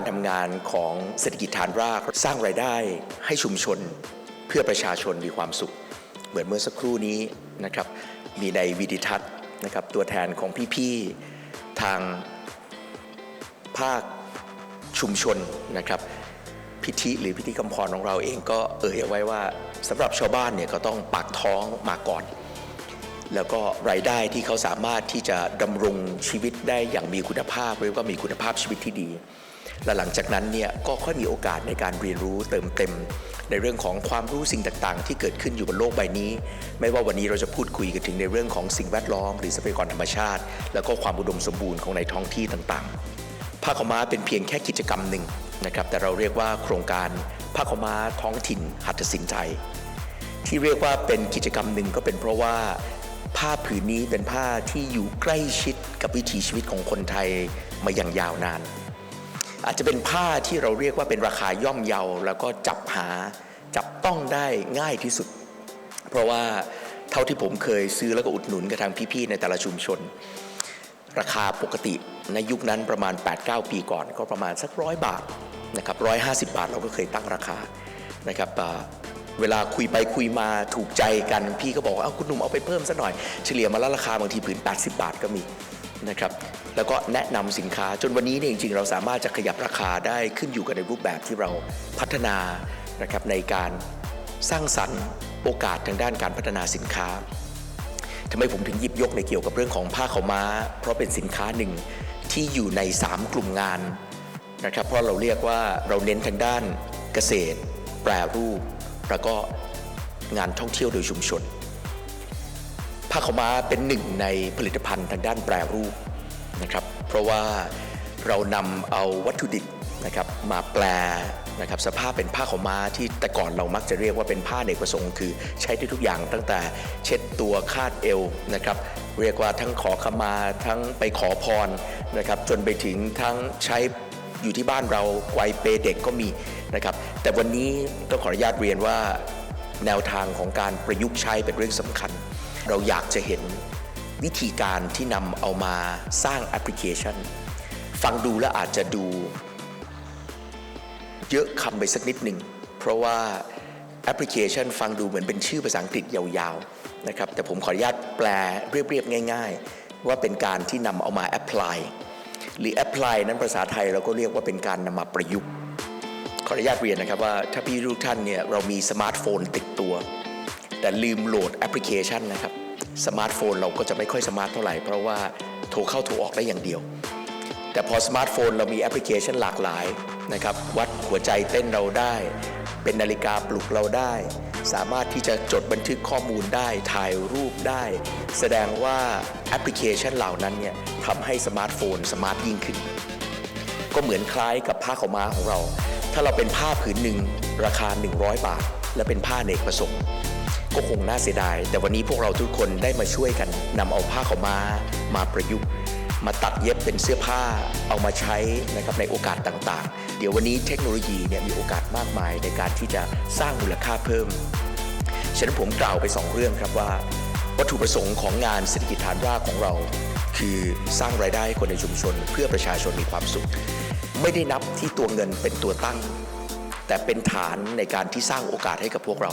การทำงานของเศรษฐกิจฐานราก สร้างรายได้ให้ชุมชน เพื่อประชาชนมีความสุข เหมือนเมื่อสักครู่นี้นะครับมีในวิดิทัศน์นะครับตัวแทนของพี่ๆทางภาคชุมชนนะครับพิธีหรือพิธีกำพรของเราเองก็เอ่ยเอาไว้ว่าสำหรับชาวบ้านเนี่ยก็ต้องปากท้องมาก่อน แล้วก็รายได้ที่เขาสามารถที่จะดำรงชีวิตได้อย่างมีคุณภาพเรียกว่ามีคุณภาพชีวิตที่ดี และหลังจากนั้นเนี่ยก็ค่อยมีโอกาสในการเรียนรู้เติมเต็ม ในเรื่องของความรู้สิ่งต่างๆ ที่เกิดขึ้นอยู่บนโลกใบนี้ ไม่ว่าวันนี้เราจะพูดคุยกันถึงในเรื่องของสิ่งแวดล้อม หรือทรัพยากรธรรมชาติ แล้วก็ความอุดมสมบูรณ์ของในท้องที่ต่างๆผ้าขม้าเป็นเพียงแค่กิจกรรมหนึ่งนะครับแต่เราเรียกว่าโครงการผ้าขม้าท้องถิ่นหัตถสินไทยที่เรียกว่าเป็นกิจกรรมหนึ่งก็เป็นเพราะว่า ผ้าผืนนี้เป็นผ้าที่อยู่ใกล้ชิดกับวิถีชีวิตของคนไทยมาอย่างยาวนาน อาจจะเป็นผ้าที่เราเรียกว่าเป็นราคาย่อมเยา แล้วก็จับหาจับต้องได้ง่ายที่สุด เพราะว่าเท่าที่ผมเคยซื้อแล้วก็อุดหนุนกับทางพี่ๆในแต่ละชุมชน ราคาปกติในยุคนั้นประมาณ 8-9 ปีก่อน ก็ประมาณสักร้อยบาทนะครับร้อยห้าสิบาทเราก็เคยตั้งราคานะครับ เวลาคุยไปคุยมาถูกใจกันพี่ก็บอกว่าเอาคุณหนุ่มเอาไปเพิ่มซะหน่อยเฉลี่ยมาแล้วราคาบางทีผืน 80 บาทก็มีนะครับแล้วก็แนะนำสินค้าจนวันนี้เนี่ยจริงๆ เราสามารถจะขยับราคาได้ขึ้นอยู่กับในรูปแบบที่เราพัฒนานะครับในการสร้างสรรค์โอกาสทางด้านการพัฒนาสินค้าทำไมผมถึงหยิบยกในเกี่ยวกับเรื่องของผ้าขาวม้า เพราะเป็นสินค้าหนึ่งที่อยู่ใน 3 กลุ่มงานนะครับเพราะเราเรียกว่าเราเน้นทางด้านเกษตร แปรรูป แล้วก็งานท่องเที่ยวโดยชุมชนผ้าขาวม้าเป็นหนึ่งในผลิตภัณฑ์ทางด้านแปรรูปนะครับ เพราะว่าเรานำเอาวัตถุดิบนะครับมาแปลนะครับสภาพเป็นผ้าขาวม้าที่แต่ก่อนเรามักจะเรียกว่าเป็นผ้าเนกประสงค์ คือใช้ได้ทุกอย่างตั้งแต่เช็ดตัวคาดเอวนะครับเรียกว่าทั้งขอขมาทั้งไปขอพรนะครับจนไปถึงทั้งใช้อยู่ที่บ้านเราไกวเปเด็กก็มีนะครับ แต่วันนี้ต้องขออนุญาตเรียนว่าแนวทางของการประยุกต์ใช้เป็นเรื่องสำคัญ เราอยากจะเห็นวิธีการที่นำเอามาสร้างแอปพลิเคชัน ฟังดูแล้วอาจจะดู เยอะคำไปสักนิดหนึ่ง เพราะว่าแอปพลิเคชันฟังดูเหมือนเป็นชื่อภาษาอังกฤษยาวๆนะครับแต่ผมขออนุญาตแปลเรียบๆ ง่าย ๆ ว่าเป็นการที่นำเอามาแอพพลายหรือ apply นั้นภาษาไทยเราก็เรียกว่าเป็นการนำมาประยุกต์ ขออนุญาตเรียนนะครับว่าถ้าพี่ทุกท่านเนี่ยเรามีสมาร์ทโฟนติดตัว แต่ลืมโหลดแอปพลิเคชันนะครับสมาร์ทโฟนเราก็จะไม่ค่อยสมาร์ทเท่าไหร่ เพราะว่าโทรเข้าโทรออกได้อย่างเดียว แต่พอสมาร์ทโฟนเรามีแอปพลิเคชันหลากหลายนะครับวัดหัวใจเต้นเราได้ เป็นนาฬิกาปลุกเราได้ สามารถที่จะจดบันทึกข้อมูลได้ถ่ายรูปได้ แสดงว่าแอปพลิเคชันเหล่านั้นเนี่ยทำให้สมาร์ทโฟนสมาร์ทยิ่งขึ้น ก็เหมือนคล้ายกับผ้าขาวม้าของเรา ถ้าเราเป็นผ้าผืนหนึ่งราคา 100 บาท และเป็นผ้าเนกประสงค์ก็คงน่าเสียดาย แต่วันนี้พวกเราทุกคนได้มาช่วยกันนำเอาผ้าขาวม้ามาประยุกต์ มาตัดเย็บเป็นเสื้อผ้าเอามาใช้นะครับในโอกาสต่างๆ เดี๋ยววันนี้เทคโนโลยีเนี่ยมีโอกาสมากมายในการที่จะสร้างมูลค่าเพิ่ม ฉะนั้นผมกล่าวไป 2 เรื่องครับว่า วัตถุประสงค์ของงานเศรษฐกิจฐานรากของเรา คือสร้างรายได้ให้คนในชุมชน เพื่อประชาชนมีความสุข ไม่ได้นับที่ตัวเงินเป็นตัวตั้ง แต่เป็นฐานในการที่สร้างโอกาสให้กับพวกเรา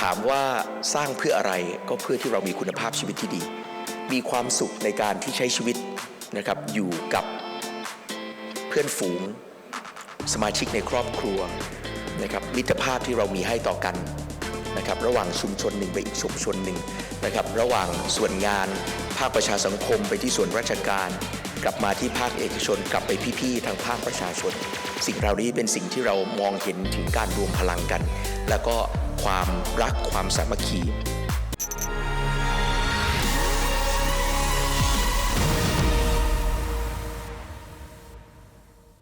ถามว่าสร้างเพื่ออะไรก็เพื่อที่เรามีคุณภาพชีวิตที่ดี มีความสุขในการที่ใช้ชีวิตนะครับอยู่กับเพื่อนฝูง สมาชิกในครอบครัวนะครับมิตรภาพที่เรามีให้ต่อกัน นะครับระหว่างชุมชนหนึ่งไปอีกชุมชนหนึ่งนะครับระหว่างส่วนงาน ภาคประชาสังคมไปที่ส่วนราชการ กลับมาที่ภาคเอกชน กลับไปพี่ๆทางภาคประชาชน สิ่งเหล่านี้เป็นสิ่งที่เรามองเห็นถึงการรวมพลังกัน แล้วก็ความรักความสามัคคี